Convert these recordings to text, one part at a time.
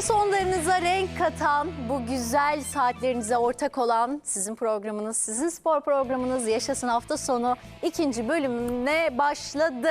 Hafta sonlarınıza renk katan, bu güzel saatlerinize ortak olan sizin programınız, sizin spor programınız Yaşasın Hafta Sonu ikinci bölümüne başladı.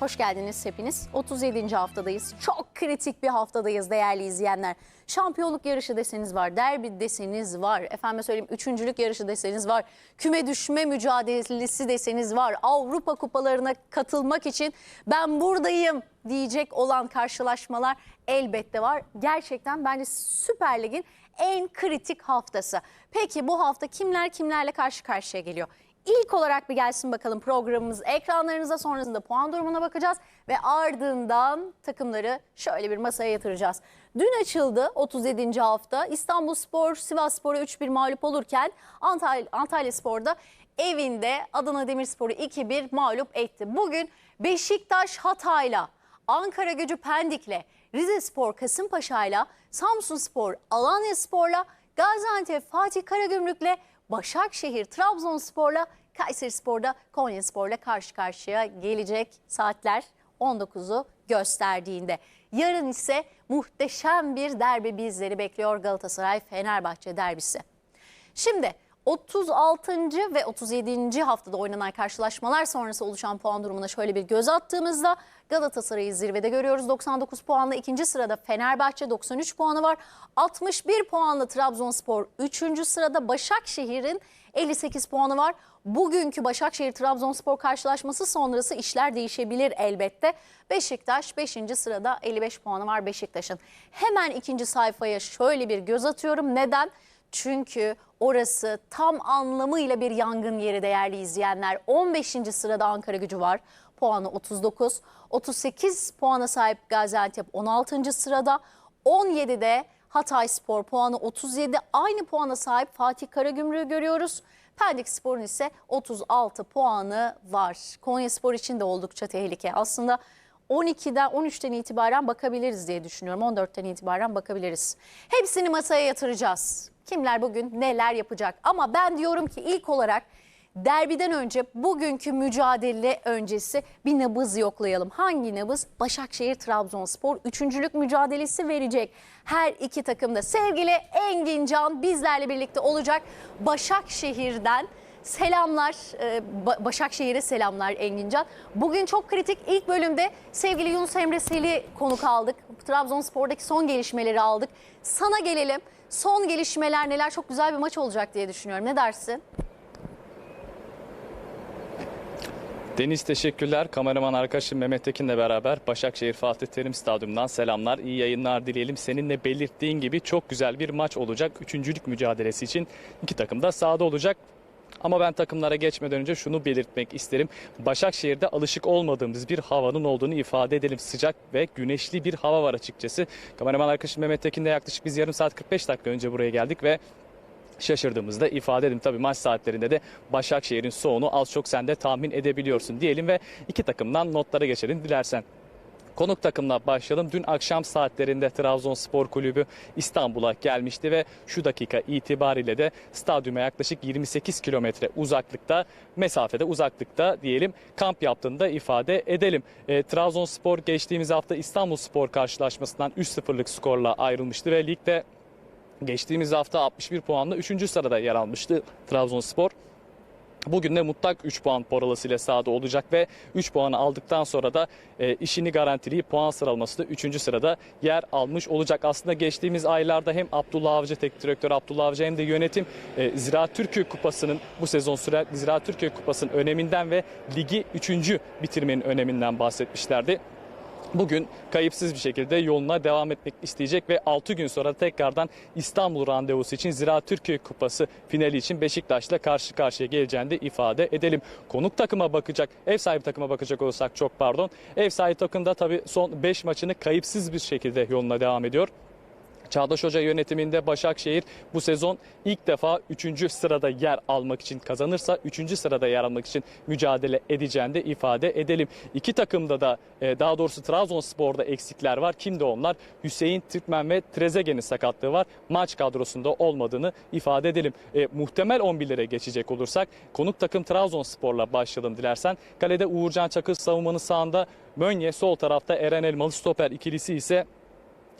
Hoş geldiniz hepiniz. 37. haftadayız. Çok kritik bir haftadayız değerli izleyenler. Şampiyonluk yarışı deseniz var, derbi deseniz var, efendim söyleyeyim üçüncülük yarışı deseniz var, küme düşme mücadelesi deseniz var, Avrupa kupalarına katılmak için ben buradayım diyecek olan karşılaşmalar elbette var. Gerçekten bence Süper Lig'in en kritik haftası. Peki bu hafta kimler kimlerle karşı karşıya geliyor? İlk olarak bir gelsin bakalım programımız ekranlarınıza sonrasında puan durumuna bakacağız ve ardından takımları şöyle bir masaya yatıracağız. Dün açıldı 37. hafta İstanbul Spor Sivas Spor'a 3-1 mağlup olurken Antalya, Antalya Spor'da evinde Adana Demirspor'u 2-1 mağlup etti. Bugün Beşiktaş Hatay'la Ankara Gücü Pendik'le, Rize Spor Kasımpaşa'yla, Samsun Spor Alanya Spor'la, Gaziantep Fatih Karagümrük'le, Başakşehir Trabzonspor'la, Kayseri Spor'da Konya Spor'la karşı karşıya gelecek saatler 19'u gösterdiğinde. Yarın ise muhteşem bir derbi bizleri bekliyor Galatasaray Fenerbahçe derbisi. Şimdi 36. ve 37. haftada oynanan karşılaşmalar sonrası oluşan puan durumuna şöyle bir göz attığımızda Galatasaray'ı zirvede görüyoruz. 99 puanla ikinci sırada Fenerbahçe 93 puanı var. 61 puanla Trabzonspor 3. sırada Başakşehir'in 58 puanı var. Bugünkü Başakşehir-Trabzonspor karşılaşması sonrası işler değişebilir elbette. Beşiktaş 5. sırada 55 puanı var Beşiktaş'ın. Hemen ikinci sayfaya şöyle bir göz atıyorum. Neden? Çünkü orası tam anlamıyla bir yangın yeri değerli izleyenler. 15. sırada Ankara gücü var. Puanı 39. 38 puana sahip Gaziantep 16. sırada. 17'de Hatay Spor puanı 37. Aynı puana sahip Fatih Karagümrük'ü görüyoruz. Pendik Spor'un ise 36 puanı var. Konya Spor için de oldukça tehlike. Aslında 12'den 13'ten itibaren bakabiliriz diye düşünüyorum. 14'ten itibaren bakabiliriz. Hepsini masaya yatıracağız. Kimler bugün neler yapacak? Ama ben diyorum ki ilk olarak derbiden önce bugünkü mücadele öncesi bir nabız yoklayalım. Hangi nabız? Başakşehir Trabzonspor üçüncülük mücadelesi verecek. Her iki takım da sevgili Engin Can bizlerle birlikte olacak. Başakşehir'den Selamlar, e, Ba- Başakşehir'e selamlar Engincan. Bugün çok kritik ilk bölümde sevgili Yunus Emre Sel'i konuk aldık. Trabzonspor'daki son gelişmeleri aldık. Sana gelelim. Son gelişmeler neler? Çok güzel bir maç olacak diye düşünüyorum. Ne dersin? Deniz teşekkürler. Kameraman arkadaşım Mehmet Tekin'le beraber Başakşehir Fatih Terim Stadyumu'ndan selamlar. İyi yayınlar dileyelim. Seninle belirttiğin gibi çok güzel bir maç olacak. Üçüncülük mücadelesi için iki takım da sahada olacak. Ama ben takımlara geçmeden önce şunu belirtmek isterim. Başakşehir'de alışık olmadığımız bir havanın olduğunu ifade edelim. Sıcak ve güneşli bir hava var açıkçası. Kameraman arkadaşım Mehmet Tekin'le yaklaşık biz yarım saat 45 dakika önce buraya geldik ve şaşırdığımızda ifade edin. Tabii maç saatlerinde de Başakşehir'in soğunu az çok sen de tahmin edebiliyorsun diyelim ve iki takımdan notlara geçelim dilersen. Konuk takımla başlayalım. Dün akşam saatlerinde Trabzonspor Kulübü İstanbul'a gelmişti ve şu dakika itibariyle de stadyuma yaklaşık 28 kilometre uzaklıkta, mesafede uzaklıkta diyelim kamp yaptığını da ifade edelim. E, Trabzonspor geçtiğimiz hafta İstanbul Spor karşılaşmasından 3-0'lık skorla ayrılmıştı ve ligde Geçtiğimiz hafta 61 puanla 3. sırada yer almıştı Trabzonspor. Bugün de mutlak 3 puan parolasıyla sahada olacak ve 3 puanı aldıktan sonra da e, işini garantileyip puan sıralaması da 3. sırada yer almış olacak. Aslında geçtiğimiz aylarda hem Abdullah Avcı, teknik direktör Abdullah Avcı hem de yönetim e, Ziraat Türkiye Kupası'nın bu sezon süren Ziraat Türkiye Kupası'nın öneminden ve ligi 3. bitirmenin öneminden bahsetmişlerdi. Bugün kayıpsız bir şekilde yoluna devam etmek isteyecek ve 6 gün sonra tekrardan İstanbul randevusu için Ziraat Türkiye Kupası finali için Beşiktaş'la karşı karşıya geleceğini de ifade edelim. Konuk takıma bakacak, ev sahibi takıma bakacak olursak çok pardon. Ev sahibi takım da tabii son 5 maçını kayıpsız bir şekilde yoluna devam ediyor. Çağdaş Hoca yönetiminde Başakşehir bu sezon ilk defa 3. sırada yer almak için kazanırsa 3. sırada yer almak için mücadele edeceğini de ifade edelim. İki takımda da e, daha doğrusu Trabzonspor'da eksikler var. Kimde onlar? Hüseyin Türkmen ve Trezeguet'in sakatlığı var. Maç kadrosunda olmadığını ifade edelim. E, muhtemel 11'lere geçecek olursak konuk takım Trabzonspor'la başlayalım dilersen. Kalede Uğurcan Çakır savunmanın sağında Mönye sol tarafta Eren Elmalı stoper ikilisi ise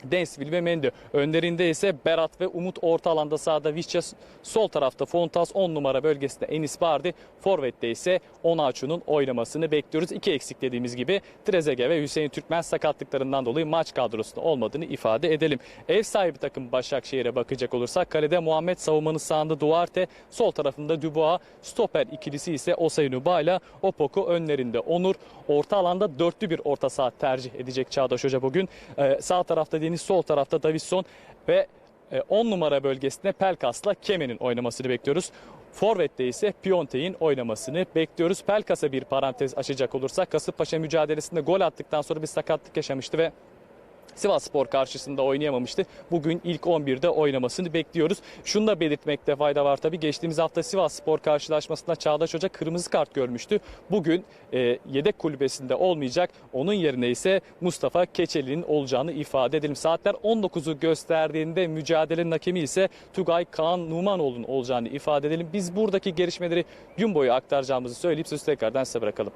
Densville ve Mendy. Önlerinde ise Berat ve Umut orta alanda sağda Vişça sol tarafta Fontas 10 numara bölgesinde Enis Bardi. Forvet'te ise Onaçu'nun oynamasını bekliyoruz. İki eksik dediğimiz gibi Trezege ve Hüseyin Türkmen sakatlıklarından dolayı maç kadrosunda olmadığını ifade edelim. Ev sahibi takım Başakşehir'e bakacak olursak kalede Muhammed savunmanın sağında Duarte, sol tarafında Dubois, stoper ikilisi ise Osay Nuba ile Opoku önlerinde Onur. Orta alanda dörtlü bir orta saha tercih edecek Çağdaş Hoca bugün. Ee, sağ tarafta Deniz, sol tarafta Davison ve 10 numara bölgesinde Pelkas'la Kemen'in oynamasını bekliyoruz. Forvet'te ise Piontek'in oynamasını bekliyoruz. Pelkas'a bir parantez açacak olursak Kasımpaşa mücadelesinde gol attıktan sonra bir sakatlık yaşamıştı ve Sivas Spor karşısında oynayamamıştı. Bugün ilk 11'de oynamasını bekliyoruz. Şunu da belirtmekte fayda var tabii. Geçtiğimiz hafta Sivas Spor karşılaşmasında Çağdaş Hoca kırmızı kart görmüştü. Bugün e, yedek kulübesinde olmayacak. Onun yerine ise Mustafa Keçeli'nin olacağını ifade edelim. Saatler 19'u gösterdiğinde mücadelenin hakemi ise Tugay Kaan Numanoğlu'nun olacağını ifade edelim. Biz buradaki gelişmeleri gün boyu aktaracağımızı söyleyip sözü tekrardan size bırakalım.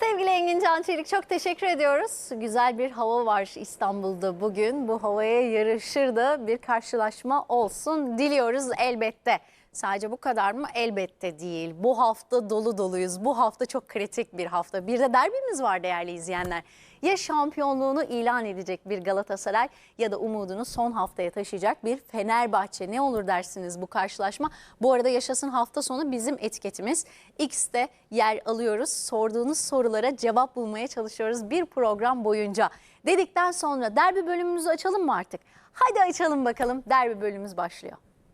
Sevgili Engin Can Çelik çok teşekkür ediyoruz. Güzel bir hava var İstanbul'da bugün. Bu havaya yarışır da bir karşılaşma olsun diliyoruz elbette. Sadece bu kadar mı? Elbette değil. Bu hafta dolu doluyuz. Bu hafta çok kritik bir hafta. Bir de derbimiz var değerli izleyenler. Ya şampiyonluğunu ilan edecek bir Galatasaray ya da umudunu son haftaya taşıyacak bir Fenerbahçe. Ne olur dersiniz bu karşılaşma? Bu arada yaşasın hafta sonu bizim etiketimiz. X'te yer alıyoruz. Sorduğunuz sorulara cevap bulmaya çalışıyoruz bir program boyunca. Dedikten sonra derbi bölümümüzü açalım mı artık? Hadi açalım bakalım. Derbi bölümümüz başlıyor.